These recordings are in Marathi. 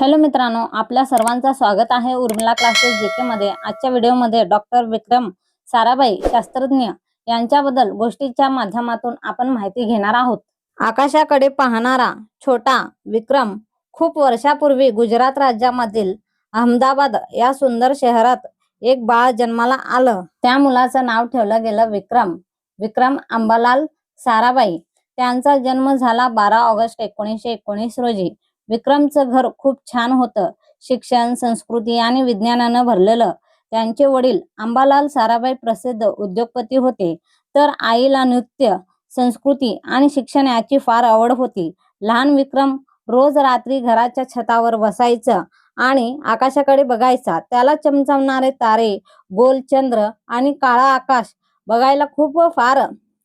हॅलो मित्रांनो आपल्या सर्वांचं स्वागत आहे उर्मिला क्लासेस जेके मध्ये. आजच्या व्हिडिओमध्ये डॉक्टर विक्रम साराभाई शास्त्रज्ञ यांच्याबद्दल गोष्टीच्या माध्यमातून आपण माहिती घेणार आहोत. आकाशाकडे पाहणारा छोटा विक्रम खूप वर्षापूर्वी गुजरात राज्यामधील अहमदाबाद या सुंदर शहरात एक बाळ जन्माला आलं. त्या मुलाचं नाव ठेवलं गेलं विक्रम. विक्रम अंबालाल साराबाई त्यांचा जन्म झाला बारा ऑगस्ट एकोणीसशे एकोणीस रोजी. विक्रमचं घर खूप छान होतं. शिक्षण संस्कृती आणि विज्ञानानं भरलेलं. त्यांचे वडील अंबालाल साराभाई प्रसिद्ध उद्योगपती होते. तर आईला नृत्य संस्कृती आणि शिक्षण याची फार आवड होती. लहान विक्रम रोज रात्री घराच्या छतावर बसायचं आणि आकाशाकडे बघायचा. त्याला चमचमणारे तारे गोल चंद्र आणि काळा आकाश बघायला खूप फार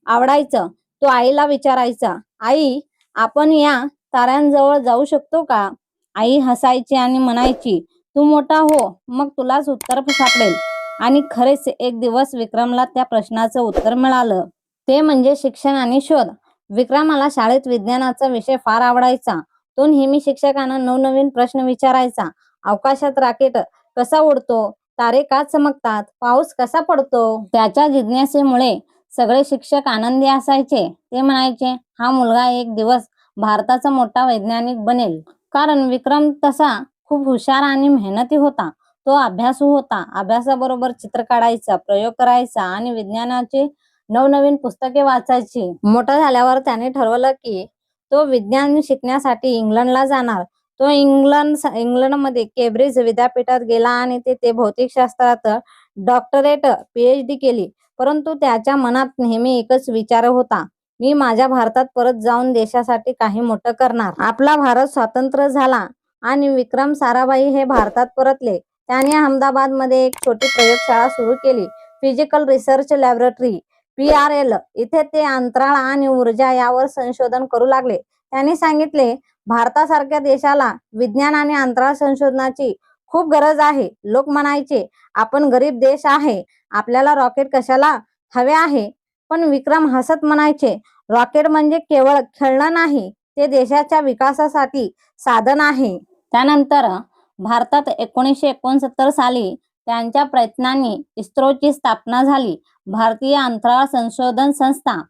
आवडायचं. तो आईला विचारायचा आई आपण या ताऱ्यांजवळ जाऊ शकतो का? आई हसायची आणि म्हणायची तू मोठा हो मग तुलाच उत्तर सापडेल. आणि खरेच एक दिवस विक्रमला त्या प्रश्नाचं उत्तर मिळालं. ते म्हणजे शिक्षण आणि शोध. विक्रमाला शाळेत विज्ञानाचा विषय फार आवडायचा. तो नेहमी शिक्षकांना नवनवीन प्रश्न विचारायचा. अवकाशात राकेट कसा उडतो? तारे का चमकतात? पाऊस कसा पडतो? त्याच्या जिज्ञासेमुळे सगळे शिक्षक आनंदी असायचे. ते म्हणायचे हा मुलगा एक दिवस भारताचा मोठा वैज्ञानिक बनेल. कारण विक्रम तसा खूप हुशार आणि मेहनती होता. तो अभ्यासू होता. अभ्यासाबरोबर चित्र काढायचा प्रयोग करायचा आणि विज्ञानाचे नवनवीन पुस्तके वाचायची. मोठा झाल्यावर त्याने ठरवलं की तो विज्ञान शिकण्यासाठी इंग्लंडला जाणार. तो इंग्लंड इंग्लंडमध्ये केब्रिज विद्यापीठात गेला आणि तेथे भौतिकशास्त्रात डॉक्टरेट पीएचडी केली. परंतु त्याच्या मनात नेहमी एकच विचार होता. मी माझ्या भारतात परत जाऊन देशासाठी काही मोठं करणार. आपला भारत स्वातंत्र्य झाला आणि विक्रम साराभाई हे भारतात परतले. त्याने अहमदाबादमध्ये एक छोटी प्रयोगशाळा सुरू केली. Physical research laboratory P R L इथे ते अंतराळ आणि ऊर्जा यावर संशोधन करू लागले. त्यांनी सांगितले भारतासारख्या देशाला विज्ञान आणि अंतराळ संशोधनाची खूप गरज आहे. लोक म्हणायचे आपण गरीब देश आहे. आपल्याला रॉकेट कशाला हवे आहे? पण विक्रम हसत म्हणायचे रॉकेट म्हणजे केवळ खेळणं नाही ते देशाच्या विकासासाठी साधन आहे. त्यानंतर भारतात एकोणीसशे एकोणसत्तर साली त्यांच्या प्रयत्नांनी इस्रोची स्थापना झाली भारतीय अंतराळ संशोधन संस्था.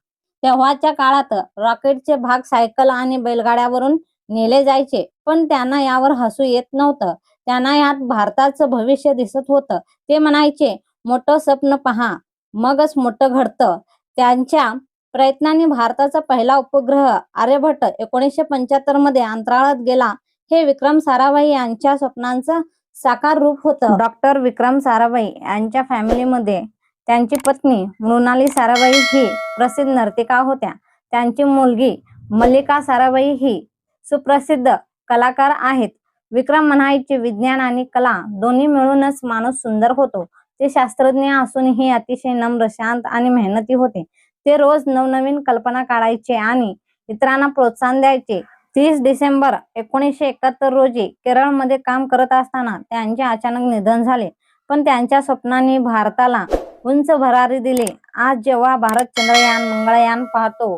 तेव्हाच्या काळात रॉकेटचे भाग सायकल आणि बैलगाड्यावरून नेले जायचे पण त्यांना यावर हसू येत नव्हतं. त्यांना यात भारताचं भविष्य दिसत होतं. ते म्हणायचे मोठं स्वप्न पहा मगच मोठं घडतं. त्यांच्या प्रयत्नांनी भारताचा पहिला उपग्रह आर्यभट्ट एकोणीसशे पंच्याहत्तरमध्ये अंतराळात गेला. हे विक्रम साराभाई यांच्या स्वप्नांचं साकार रूप होतं. डॉक्टर विक्रम साराभाई यांच्या फॅमिलीमध्ये त्यांची पत्नी मृणाली साराभाई ही प्रसिद्ध नर्तिका होत्या. त्यांची मुलगी मल्लिका साराभाई ही सुप्रसिद्ध कलाकार आहेत. विक्रम म्हणायचे विज्ञान आणि कला दोन्ही मिळूनच माणूस सुंदर होतो. ते शास्त्रज्ञ असूनही अतिशय नम्र शांत आणि मेहनती होते. ते रोज नवनवीन कल्पना काढायचे आणि इतरांना प्रोत्साहन द्यायचे. तीस डिसेंबर एकोणीसशे एकाहत्तर रोजी केरळमध्ये काम करत असताना त्यांचे अचानक निधन झाले. पण त्यांच्या स्वप्नांनी भारताला उंच भरारी दिली. आज जेव्हा भारत चंद्रयान मंगळयान पाहतो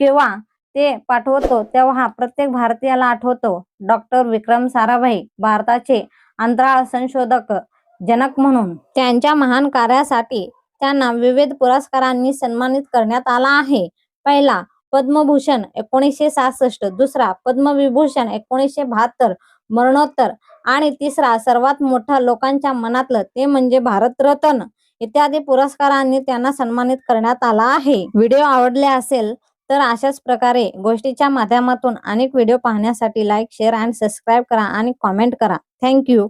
किंवा ते पाठवतो तेव्हा प्रत्येक भारतीयाला आठवतो. डॉक्टर विक्रम साराभाई भारताचे अंतराळ संशोधक जनक म्हणून. त्यांच्या महान कार्यासाठी त्यांना विविध पुरस्कारांनी सन्मानित करण्यात आला आहे. पहिला पद्मभूषण एकोणीसशे सहासष्ट. दुसरा पद्मविभूषण एकोणीसशे बहात्तर. मरणोत्तर. आणि तिसरा सर्वात मोठा लोकांच्या मनातलं ते म्हणजे भारतरत्न इत्यादी पुरस्कारांनी त्यांना सन्मानित करण्यात आला आहे. व्हिडिओ आवडले असेल तर अशाच प्रकारे गोष्टीच्या माध्यमातून अनेक व्हिडिओ पाहण्यासाठी लाईक शेअर आणि सबस्क्राईब करा आणि कॉमेंट करा. थँक्यू